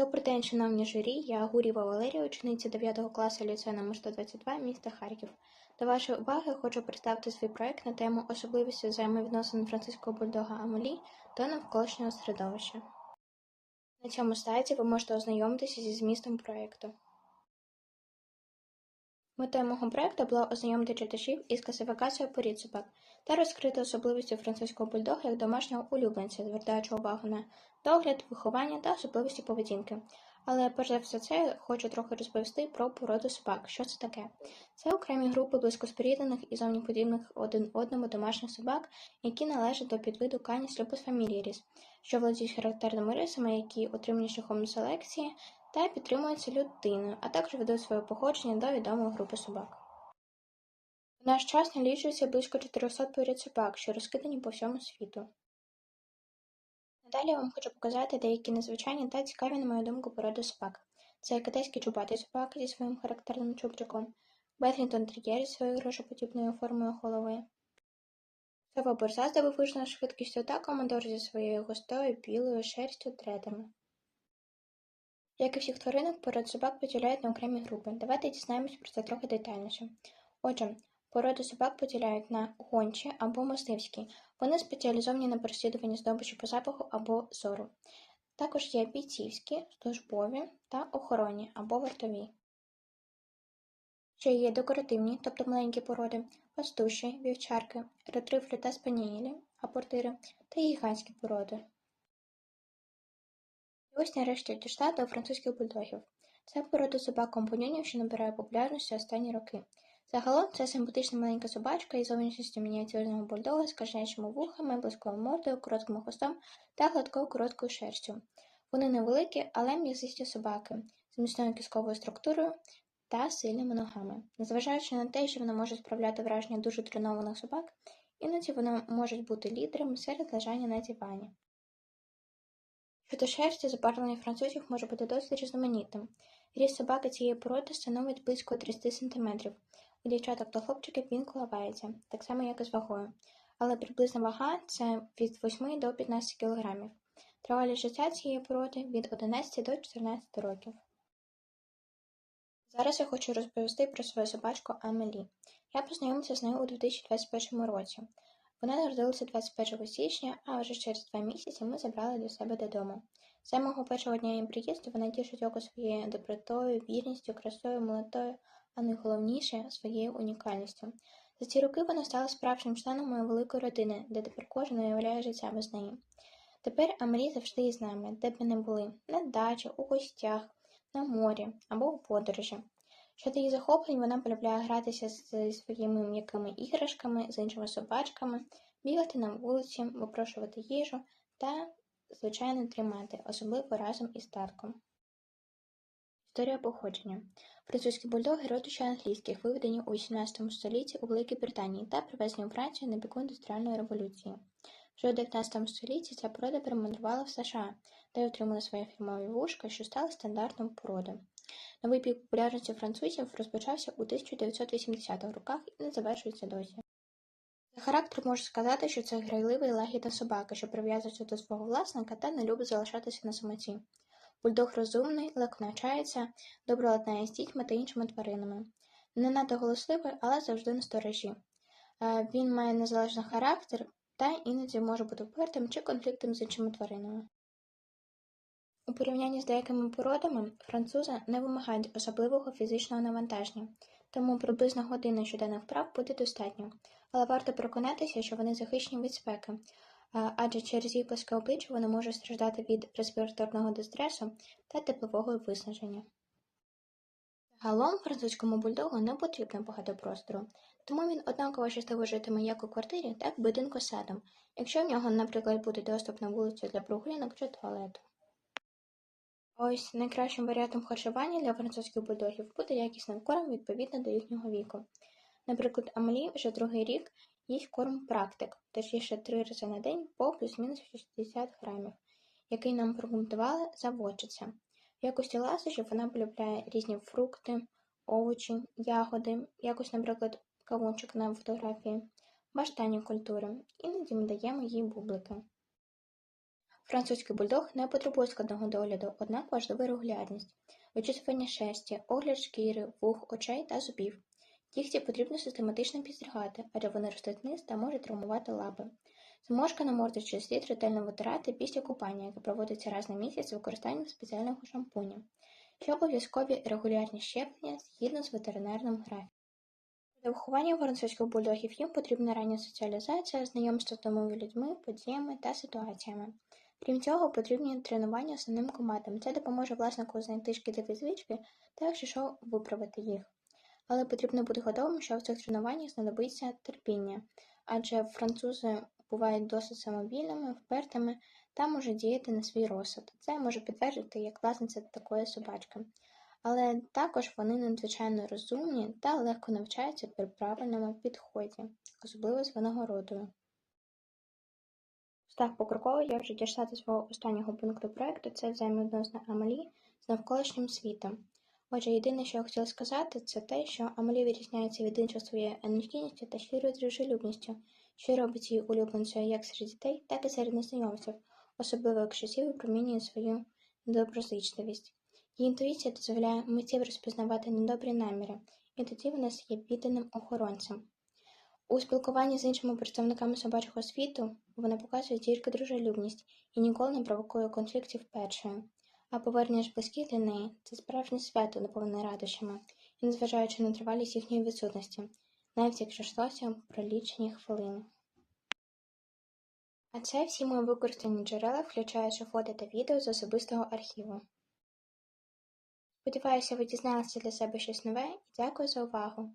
Добрий день, шановні журі. Я Гуріва Валерія, учениця 9 класу ліцею номер 122 міста Харків. До вашої уваги хочу представити свій проект на тему особливості взаємовідносин французького бульдога Амелі до навколишнього середовища. На цьому сайті ви можете ознайомитися зі змістом проекту. Метою мого проекту було ознайомити читачів із класифікацією порід собак та розкрити особливості французького бульдога як домашнього улюбленця, звертаючи увагу на догляд, виховання та особливості поведінки. Але перш за все це хочу трохи розповісти про породу собак. Що це таке? Це окремі групи близькоспоріднених і зовні подібних один одному домашніх собак, які належать до підвиду Canis lupus familiaris, що володіють характерними рисами, які отримані шляхом селекції та підтримуються людиною, а також ведуть своє походження до відомої групи собак. В наш час налічується близько 400 порід собак, що розкидані по всьому світу. Надалі я вам хочу показати деякі незвичайні та цікаві, на мою думку, породи собак. Це китайський чубатий собак зі своїм характерним чубчиком, Бедлінтон тер'єр зі своєю грошоподібною формою голови, Сова борза з дивовижною швидкістю та командор зі своєю густою білою шерстю третами. Як і всіх тваринок, пород собак поділяють на окремі групи. Давайте дізнаємось про це трохи детальніше. Отже, породи собак поділяють на гончі або мисливські. Вони спеціалізовані на переслідуванні здобичі по запаху або зору. Також є бійцівські, службові та охоронні або вартові. Ще є декоративні, тобто маленькі породи, пастуші, вівчарки, ретривлі та спанієлі, апортири та гігантські породи. Ось нарешті дійшла до французьких бульдогів. Це порода собак компаньонів, що набирає популярності останні роки. Загалом це симпатична маленька собачка із зовнішністю мініатюрного бульдога з кашнячими вухами, близькою мордою, коротким хвостом та гладкою короткою шерстю. Вони невеликі, але м'язисті собаки з міцною кісковою структурою та сильними ногами. Незважаючи на те, що вони можуть справляти враження дуже тренованих собак, іноді вони можуть бути лідерами серед лежання на дивані. Щодо шерсті, забарвлення французів може бути досить різноманітним. Ріст собаки цієї породи становить близько 30 см. У дівчаток та хлопчиків він коливається, так само як і з вагою, але приблизна вага це від 8 до 15 кг. Тривалість життя цієї породи від 11 до 14 років. Зараз я хочу розповісти про свою собачку Амелі. Я познайомився з нею у 2021 році. Вона народилася 21 січня, а вже через два місяці ми забрали до себе додому. З самого першого дня її приїзду вона тішить око своєю добротою, вірністю, красою, молодою, а найголовніше своєю унікальністю. За ці роки вона стала справжнім членом моєї великої родини, де тепер кожен уявляє життя без неї. Тепер Амелі завжди із нами, де б ми не були, на дачі, у гостях, на морі або у подорожі. Щодо її захоплень, вона полюбляє гратися зі своїми м'якими іграшками, з іншими собачками, бігати на вулиці, випрошувати їжу та, звичайно, тримати, особливо разом із татком. Історія походження. Французькі бульдоги родичі англійських, виведені у XVIII столітті у Великій Британії та привезені у Францію на піку індустріальної революції. Вже у 19 столітті ця порода перемандрувала в США, де отримала свої фірмові вушка, що стали стандартом породи. Новий пік популярності французів розпочався у 1980-х роках і не завершується досі. За характер можу сказати, що це грайливий лагідна собака, що прив'язується до свого власника та не любить залишатися на самоті. Бульдог розумний, легко навчається, добре ладнає з дітьми та іншими тваринами. Не надто голосливий, але завжди на сторожі. Е, він має незалежний характер та іноді може бути впертим чи конфліктом з іншими тваринами. У порівнянні з деякими породами французи не вимагають особливого фізичного навантаження, тому приблизно години щоденних вправ буде достатньо, але варто переконатися, що вони захищені від спеки, адже через їх плоске обличчя вони можуть страждати від респіраторного дистресу та теплового виснаження. Загалом французькому бульдогу не потрібно багато простору, тому він однаково щасливо житиме як у квартирі, так і будинку садом, якщо в нього, наприклад, буде доступ на вулицю для прогулянок чи туалету. Ось найкращим варіантом харчування для французьких бульдогів буде якісним корм відповідно до їхнього віку. Наприклад, Амелі вже другий рік їсть корм практик, точніше три рази на день по плюс-мінус 60 грамів, який нам прокоментували заводчиця. Якості ласощів вона полюбляє різні фрукти, овочі, ягоди, якось, наприклад, кавунчик на фотографії, баштанні культури, іноді ми даємо їй бублики. Французький бульдог не потребує складного догляду, однак важлива регулярність, вичісування шерсті, огляд шкіри, вух, очей та зубів. Кігті потрібно систематично підстригати, адже вони ростуть вниз та можуть травмувати лапи. Зморшка на мордочці слід ретельно витирати після купання, яке проводиться раз на місяць з використанням спеціального шампуня. Ще обов'язкові регулярні щеплення згідно з ветеринарним графіком. Для виховання французьких бульдогів їм потрібна рання соціалізація, знайомство з новими людьми, подіями та ситуаціями. Крім цього, потрібні тренування основним командам. Це допоможе власнику знайти шкідливі звички та, якщо що, виправити їх. Але потрібно бути готовим, що в цих тренуваннях знадобиться терпіння, адже французи бувають досить самовільними, впертими та можуть діяти на свій розсуд. Це може підтвердити як власниця такої собачки. Але також вони надзвичайно розумні та легко навчаються при правильному підході, особливо з винагородою. Так, покроково я вже до свого останнього пункту проекту це взаємовідносини Амелі з навколишнім світом. Отже, єдине, що я хотіла сказати, це те, що Амелі відрізняється від інших своєю енергійністю та щирою дружелюбністю, що робить її улюбленцею як серед дітей, так і серед незнайомців, особливо якщо сі випромінює свою доброзичливість. Її інтуїція дозволяє миттєво розпізнавати недобрі наміри, і тоді вона стає відданим охоронцем. У спілкуванні з іншими представниками собачого світу вона показує тільки дружелюбність і ніколи не провокує конфліктів першою. А повернення ж близьких для неї це справжнє свято, наповнене радощами, і незважаючи на тривалість їхньої відсутності, навіть якщо йшлося про лічені хвилини. А це всі мої використані джерела, включаючи фото та відео з особистого архіву. Сподіваюся, ви дізналися для себе щось нове і дякую за увагу!